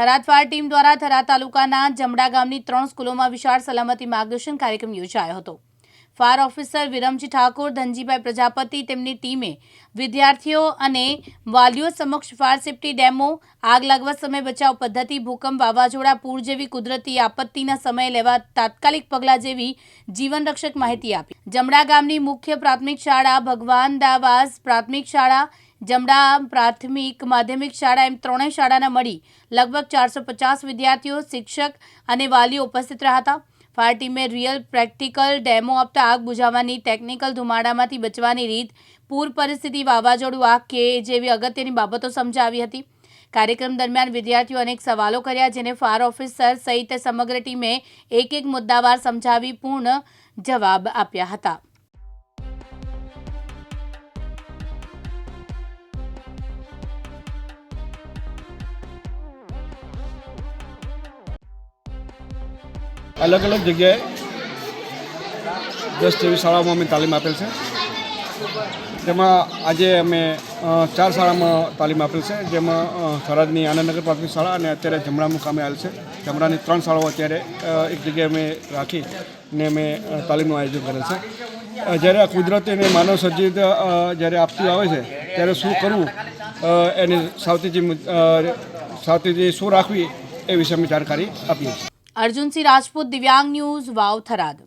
Tharad fire team દ્વારા થરાદ તાલુકાના જમડા ગામની ત્રણ સ્કૂલોમાં વિશાળ સલામતી માર્ગદર્શન કાર્યક્રમ યોજાયો હતો. ફાયર ઓફિસર વિરમજી ઠાકોર, ધનજીભાઈ પ્રજાપતિ તેમની ટીમે વિદ્યાર્થીઓ અને વાલીઓ સમક્ષ ફાયર સેફટી ડેમો, આગ લાગવા સમય બચાવ પદ્ધતિ, ભૂકંપ વાવાઝોડા, પૂર જેવી કુદરતી આપત્તિના સમયે લેવા તાત્કાલિક પગલાં જેવી જીવનરક્ષક માહિતી આપી. જમડા ગામની મુખ્ય પ્રાથમિક શાળા ભગવાન દાવાસ પ્રાથમિક શાળા જમડા પ્રાથમિક માધ્યમિક શાળા એમ ત્રણેય શાળાના મળી લગભગ ચારસો પચાસ વિદ્યાર્થીઓ, શિક્ષક અને વાલીઓ ઉપસ્થિત રહ્યા હતા. ફાયર ટીમે રિયલ પ્રેક્ટિકલ ડેમો આપતા આગ બુઝાવવાની ટેકનિકલ ધુમાડામાંથી બચવાની રીત, પૂર પરિસ્થિતિ વાવાઝોડું, આગ કે જેવી અગત્યની બાબતો સમજાવી હતી. કાર્યક્રમ દરમિયાન વિદ્યાર્થીઓ અનેક સવાલો કર્યા, જેને ફાયર ઓફિસર સહિત સમગ્ર ટીમે એક એક મુદ્દાવાર સમજાવી પૂર્ણ જવાબ આપ્યા હતા. અલગ અલગ જગ્યાએ દસ જેવી શાળાઓમાં અમે તાલીમ આપેલ છે. તેમાં આજે અમે ચાર શાળામાં તાલીમ આપેલ છે. જેમાં થરાદની આનંદનગર પ્રાથમિક શાળા અને અત્યારે જમણા મુકામે આવેલ છે. જમણાની ત્રણ શાળાઓ અત્યારે એક જગ્યાએ અમે રાખી ને અમે તાલીમનું આયોજન કરેલ છે. જ્યારે આ કુદરતી અને માનવ સર્જિત જ્યારે આપતી આવે છે, ત્યારે શું કરવું? એની સાવચેતી સાવચેતી શું રાખવી એ વિશે અમે જાણકારી આપીએ છીએ. અર્જુનસિંહ રાજપૂત દિવ્યાંગ ન્યૂઝ વાવ થરાદ.